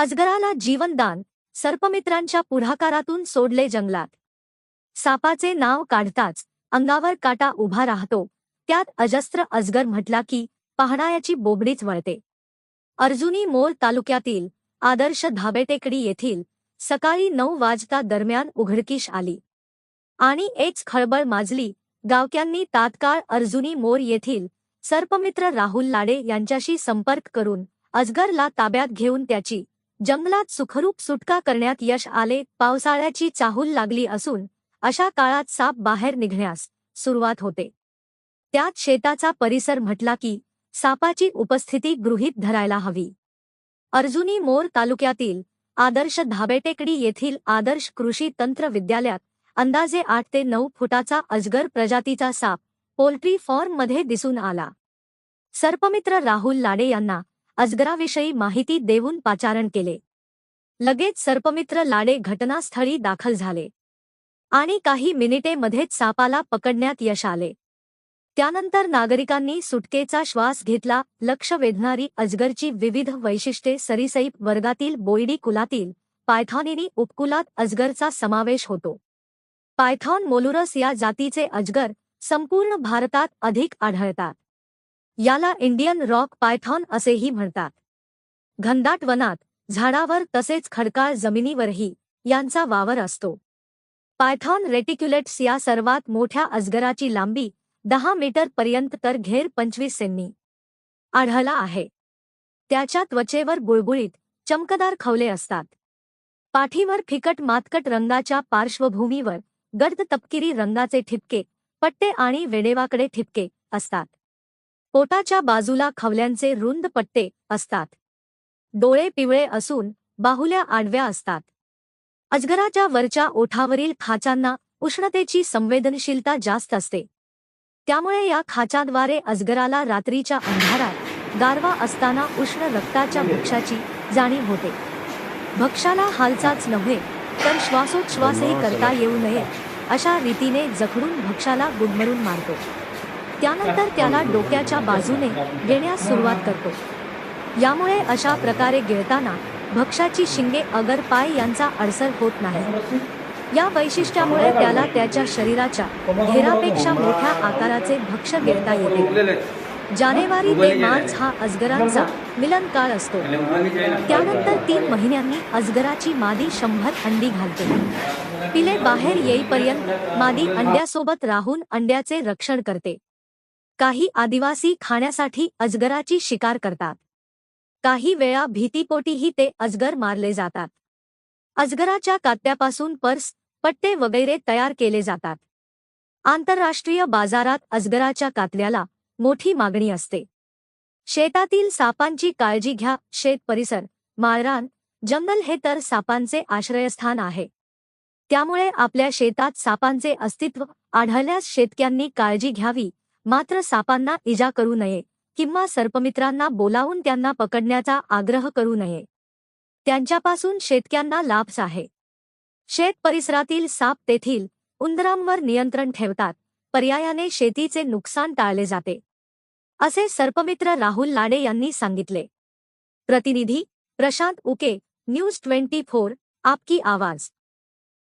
अजगराला जीवनदान सर्पमित्रांच्या पुढाकारातून सोडले जंगलात. सापाचे नाव काढताच अंगावर काटा उभा राहतो. त्यात अजस्त्र अजगर म्हटला की पाहणायाची बोबडीच वळते. अर्जुनी मोर तालुक्यातील आदर्श धाबेटेकडी येथील सकाळी नऊ वाजता दरम्यान उघडकीश आली. आणि एक खळबळ माजली गावक्यांनी तात्काळ अर्जुनी मोर येथील सर्पमित्र राहुल लाडे यांच्याशी संपर्क करून अजगरला ताब्यात घेऊन त्याची जंगलात सुखरूप सुटका करण्यात यश आले पावसाळ्याची चाहूल लागली असून अशा काळात साप बाहेर निघण्यास सुरुवात होते. त्यात शेताचा परिसर म्हटला की सापाची उपस्थिती गृहीत धरायला हवी. अर्जुनी मोर तालुक्यातील आदर्श धाबेटेकडी येथील आदर्श कृषी तंत्र विद्यालयात अंदाजे आठ ते नऊ फुटाचा अजगर प्रजातीचा साप पोल्ट्री फॉर्ममध्ये दिसून आला. सर्पमित्र राहुल लाडे यांना अजगराविषयी माहिती देऊन पाचारण केले. लगेच सर्पमित्र लाडे घटनास्थळी दाखल झाले. आणि काही मिनिटेमध्येच सापाला पकडण्यात यश आले. त्यानंतर नागरिकांनी सुटकेचा श्वास घेतला लक्ष वेधणारी अजगरची विविध वैशिष्ट्ये सरीसैप वर्गातील बोईडी कुलातील पायथॉनिनी उपकुलात अजगरचा समावेश होतो. पायथॉन मोलुरस या जातीचे अजगर संपूर्ण भारतात अधिक आढळतात. याला इंडियन रॉक पायथॉन असेही म्हणतात. घनदाट वनात झाडावर तसेच खडकाळ जमिनीवरही यांचा वावर असतो. पायथॉन रेटिक्युलेट्स या सर्वात मोठ्या अजगराची लांबी दहा मीटर पर्यंत तर घेर पंचवीस सेंनी आढळला आहे. त्याच्या त्वचेवर गुळगुळीत चमकदार खवले असतात. पाठीवर फिकट मातकट रंगाच्या पार्श्वभूमीवर गर्द तपकिरी रंगाचे ठिपके पट्टे आणि वेडेवाकडे ठिपके असतात. पोटाच्या बाजूला खवल्यांचे रुंद पट्टे असतात. डोळे पिवळे असून बाहुल्या आडव्या असतात. अजगराच्या वरच्या ओठावरील खाचांना उष्णतेची संवेदनशीलता जास्त असते. त्यामुळे या खाचांद्वारे अजगराला रात्रीच्या अंधारात गारवा असताना उष्ण रक्ताच्या भक्षाची जाणीव होते. भक्षाला हालचाच नव्हे तर श्वासोच्छ्वासही करता येऊ नये अशा रीतीने जखडून भक्षाला गुदमरून मारतो. त्यानंतर त्याला डोक्याच्या बाजूने घेण्यास सुरुवात करतो. यामुळे अशा प्रकारे गिळताना भक्षाची शिंगे अगर पाय यांचा अडसर होत नाही. या वैशिष्ट्यामुळे त्याला त्याच्या शरीराच्या घेरापेक्षा मोठ्या आकाराचे भक्ष गिळता येते. जानेवारी ते मार्च हा अजगरांचा मिलन काळ असतो. त्यानंतर तीन महिन्यांनी अजगराची मादी शंभर अंडी घालते. पिले बाहेर येईपर्यंत मादी अंड्यासोबत राहून अंड्याचे रक्षण करते. काही आदिवासी खाण्यासाठी अजगराची शिकार करतात. काही वेळा भीतीपोटीही ते अजगर मारले जातात. अजगराच्या कात्यापासून पर्स पट्टे वगैरे तयार केले जातात. आंतरराष्ट्रीय बाजारात अजगराच्या कातल्याला मोठी मागणी असते. शेतातील सापांची काळजी घ्या शेत परिसर माळरान जंगल हे तर सापांचे आश्रयस्थान आहे. त्यामुळे आपल्या शेतात सापांचे अस्तित्व आढळल्यास शेतक्यांनी काळजी घ्यावी मात्र सापांना इजा करू नये किंवा सर्पमित्रांना बोलावून त्यांना पकडण्याचा आग्रह करू नये. त्यांच्यापासून शेतक्यांना लाभच आहे. शेत परिसरातील साप तेथील उंदरांवर नियंत्रण ठेवतात. पर्यायाने शेतीचे नुकसान टाळले जाते. असे सर्पमित्र राहुल लाडे यांनी सांगितले. प्रतिनिधी Prashant Uke news twenty four आपकी आवाज.